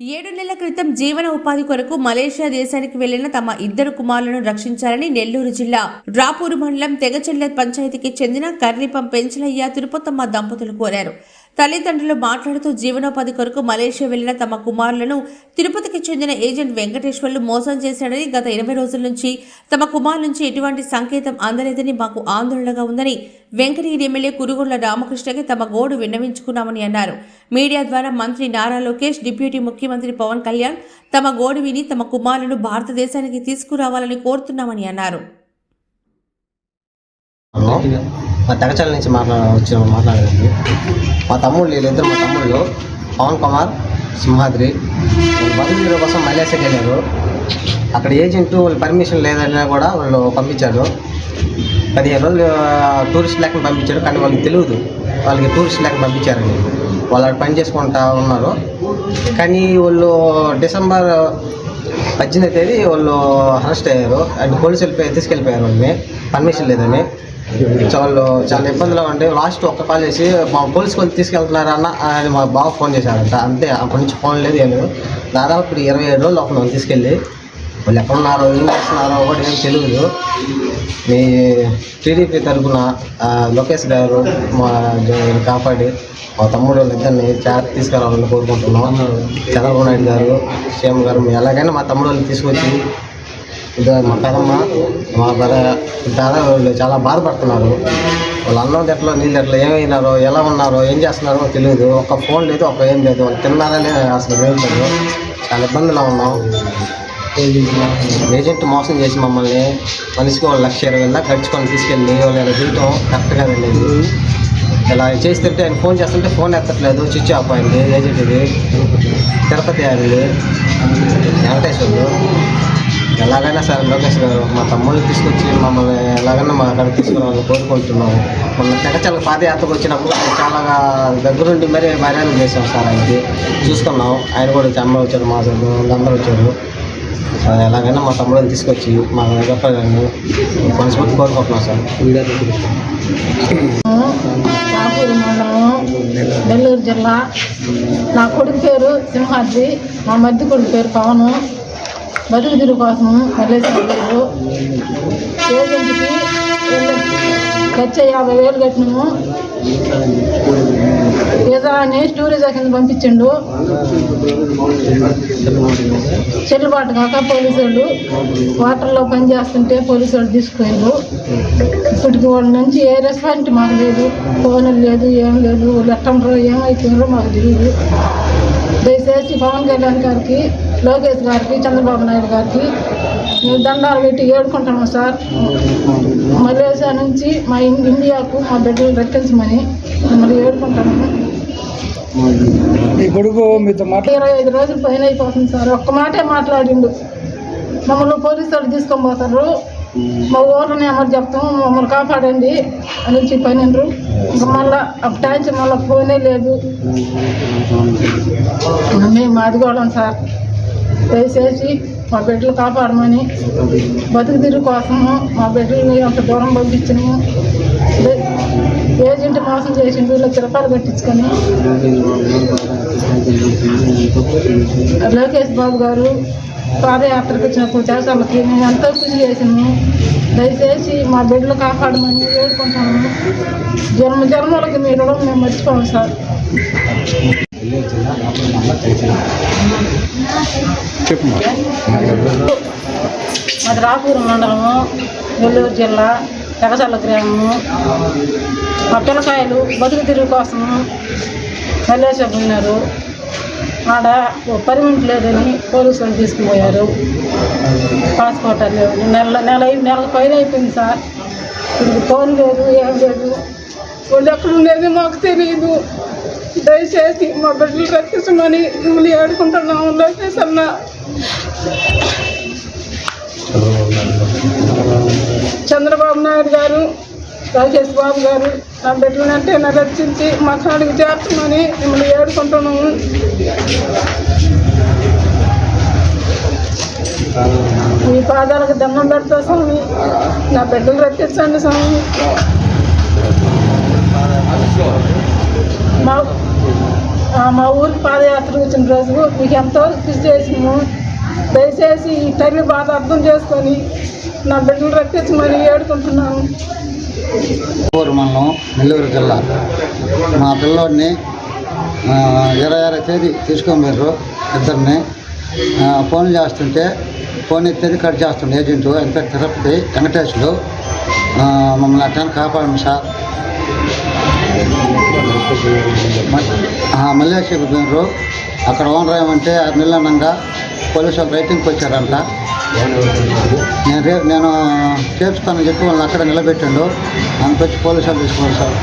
ఏడు నెలల క్రితం జీవన ఉపాధి కొరకు మలేషియా దేశానికి వెళ్ళిన తమ ఇద్దరు కుమారులను రక్షించాలని నెల్లూరు జిల్లా రాపూరు మండలం తెగచెల్ల పంచాయతీకి చెందిన కర్రీపం పెంచలయ్య తిరుపతమ్మ దంపతులు కోరారు. తల్లిదండ్రులు మాట్లాడుతూ జీవనోపాధి కొరకు మలేషియా వెళ్ళిన తమ కుమారులను తిరుపతికి చెందిన ఏజెంట్ వెంకటేశ్వర్లు మోసం చేశాడని గత ఇరవై రోజుల నుంచి తమ కుమారు నుంచి ఎటువంటి సంకేతం అందలేదని మాకు ఆందోళనగా ఉందని వెంకటగిరి ఎమ్మెల్యే కురుగుళ్ళ రామకృష్ణకి తమ గోడు విన్నవించుకున్నామని అన్నారు. మీడియా ద్వారా మంత్రి నారా లోకేష్ డిప్యూటీ ముఖ్యమంత్రి పవన్ కళ్యాణ్ తమ గోడు విని తమ కుమారులను భారతదేశానికి తీసుకురావాలని కోరుతున్నామని అన్నారు. మా తెగచల నుంచి మాట్లాడ వచ్చిన మాట్లాడేది మా తమ్ముళ్ళు వీళ్ళిద్దరు మా తమ్ముళ్ళు పవన్ కుమార్ సింహాద్రి వాళ్ళు కోసం మలేసియాకి వెళ్ళారు అక్కడ ఏజెంట్ వాళ్ళు పర్మిషన్ లేదన్నా కూడా వాళ్ళు పంపించారు. పదిహేను రోజులు టూరిస్ట్ లెక్కన పంపించారు. కానీ వాళ్ళకి తెలియదు వాళ్ళకి టూరిస్ట్ లెక్క పంపించారని వాళ్ళు అక్కడ పని చేసుకుంటా ఉన్నారు. కానీ వాళ్ళు డిసెంబర్ పద్దెనిమిది తేదీ వాళ్ళు అరెస్ట్ అయ్యారు. అండ్ పోలీసులు తీసుకెళ్ళిపోయారు వాళ్ళని. పర్మిషన్ లేదని. సో వాళ్ళు చాలా ఇబ్బందులు ఉండి లాస్ట్ ఒక్క కాల్ చేసి మా పోలీస్ వాళ్ళు తీసుకెళ్తున్నారా అన్న అని మా బావ ఫోన్ చేశారంట అంతే అప్పటి నుంచి ఫోన్ లేదు ఏం లేదు. దాదాపు ఇప్పుడు ఇరవై ఏడు రోజులు ఒక తీసుకెళ్ళి వాళ్ళు ఎక్కడున్నారో ఏం చేస్తున్నారో ఒకటి ఏం తెలియదు మీ టీడీపీ తరఫున లోకేష్ గారు మా కాపాడి మా తమ్ముడు ఇద్దరిని జాగ్రత్త తీసుకురావాలని కోరుకుంటున్నాం. చంద్రబాబు నాయుడు గారు సీఎం గారు ఎలాగైనా మా తమ్ముడు తీసుకొచ్చి పెదమ్మ మా బర దాదా వాళ్ళు చాలా బాధపడుతున్నారు. వాళ్ళు అన్నం ఎట్లా నీళ్ళు ఎట్లా ఏమైనారో ఎలా ఉన్నారో ఏం చేస్తున్నారో తెలియదు ఒక ఫోన్ లేదు ఒక ఏం లేదు. వాళ్ళు తిన్నారా లేదు అసలు ఏం లేదు. చాలా ఇబ్బందిలో ఉన్నాం. ఏజెంట్ మోసం చేసి మమ్మల్ని మనిషికి వాళ్ళు లక్ష ఇరవై దాకా ఖర్చుకొని తీసుకెళ్ళి వాళ్ళు ఇలా కరెక్ట్గా వెళ్ళేది. ఇలా చేస్తుంటే ఆయన ఫోన్ చేస్తుంటే ఫోన్ ఎత్తట్లేదు. స్విచ్ ఆఫ్ అయింది. ఏజెంట్ ఇది తిరుపతి అయింది. వెంకటేశ్వరుడు. ఎలాగైనా సరే లోకేష్ గారు మా తమ్ముళ్ళు తీసుకొచ్చి మమ్మల్ని ఎలాగైనా మా అక్కడ తీసుకురావాలని కోరుకుంటున్నాము. మొన్న తెగచల పాదయాత్రకు వచ్చినప్పుడు చాలా దగ్గరుండి మరీ మర్యాదలు చేశాం సార్ ఆయనకి. చూసుకున్నాం. ఆయన కూడా వచ్చి అమ్మ వచ్చారు మా అందరూ వాళ్ళందరూ వచ్చారు ఎలాగైనా మా తమ్ముడిని తీసుకొచ్చి మా చెప్పాలని మనస్ఫూర్తి కోరుకుంటున్నాం సార్. నెల్లూరు జిల్లా. నా కొడుకు పేరు సింహాద్రి మా మధ్య కొడుకు పేరు పవను. బతుకు తిరుగు కోసం మల్లేశ్వర ఏజెంట్కి ఖర్చు యాభై వేలు కట్టినాము. వీసా అని టూరిజం కింద పంపించిండు. చెల్లుబాటు కాక పోలీసు వాళ్ళు వాటర్లో పని చేస్తుంటే పోలీసు వాళ్ళు తీసుకుపోయారు ఇప్పటికి వాళ్ళ నుంచి ఏ రెస్పాన్స్ మాకు లేదు. ఫోన్ లేదు ఏం లేదు. వాళ్ళు ఎట్టండ్రో ఏమైపోయారో మాకు తెలియదు దయచేసి పవన్ కళ్యాణ్ గారికి లోకేష్ గారికి చంద్రబాబు నాయుడు గారికి మేము దండాలు పెట్టి ఏడుకుంటాము సార్. మలేషియా నుంచి మా ఇండియాకు మా బిడ్డలు రక్కించమని మిమ్మల్ని ఏడుకుంటాము మీ కొడుకు మీతో మాట్లా ఇరవై ఐదు రోజులు పైన అయిపోతుంది సార్. ఒక్క మాటే మాట్లాడిండు. మమ్మల్ని పోలీసు వాళ్ళు తీసుకొని పోతారు. మా ఊళ్ళని ఎవరు చెప్తాం మమ్మల్ని కాపాడండి అని చెప్పాను ఇంకా మళ్ళా అప్పటి మళ్ళీ పోనే లేదు. మేము మాదిగోళం సార్. దయచేసి మా బిడ్డలు కాపాడమని బతుకు తిరుగు కోసము మా బిడ్డలని అంత దూరం పంపించినాము. ఏజెంట్ మోసం చేసిండు ఇలా చిరకాలు కట్టించుకొని. లోకేష్ బాబు గారు పాదయాత్రకు వచ్చినప్పుడు దేశాలకి మేము ఎంతో కృషి చేసాము దయచేసి మా బిడ్డలు కాపాడమని వేడుకుంటాము జన్మ జన్మలకి మీరు మేము మర్చిపోము సార్. మాది రాపూరు మండలము నెల్లూరు జిల్లా. తెగచల్ల గ్రామము మా పిల్లకాయలు బతుకు తిరుగు కోసము మల్లేశ్వర ఉన్నారు. ఆడ ఓ లేదని పోలీసు వాళ్ళు తీసుకుపోయారు. పాస్పోర్ట్ లేవు నెల నెల నెల పైన అయిపోయింది సార్. ఇప్పుడు ఫోన్ లేదు ఏం లేదు. వాళ్ళు ఎక్కడ ఉండేది మాకు తెలియదు దయచేసి మా బిడ్డలు రక్షించమని మిమ్మల్ని ఆడుకుంటున్నాము లోకేష్ అన్న. చంద్రబాబు నాయుడు గారు రాజేష్ బాబు గారు నా బిడ్డలంటే నా రక్షించి మా కాడికి చేర్చమని మిమ్మల్ని ఏడుకుంటున్నాము. మీ పాదాలకు దండం పెడతా స్వామి. నా బిడ్డలు రక్షించండి స్వామి. మా మా ఊరికి పాదయాత్ర వచ్చిన రోజు మీకు ఎంతో కృషి చేసినాము. దయచేసి ఈ తల్లి బాధ అర్థం చేసుకొని నా బిడ్డలు రప్పించమని ఏడుకుంటున్నాను. ఊరు మండలం నెల్లూరు జిల్లా. మా పిల్లోడిని ఇరవై ఆరో తేదీ తీసుకొని పోయారు ఇద్దరిని. ఫోన్ చేస్తుంటే ఫోన్ ఎత్తేది కట్ చేస్తుండే ఏజెంట్ ఆయన తిరుపతి వెంకటేశ్వరు మమ్మల్ని అట్టాన్ని కాపాడండి సార్. మల్లేశ్వరు అక్కడ ఓనర్ ఏమంటే ఆరు నెలలు అనగా పోలీసు వాళ్ళు రైటింగ్కి వచ్చారంట. నేను రేపు నేను చేర్చుతానని చెప్పి వాళ్ళని అక్కడ నిలబెట్టిండు. అందుకు వచ్చి పోలీసు వాళ్ళు తీసుకోవాలి సార్.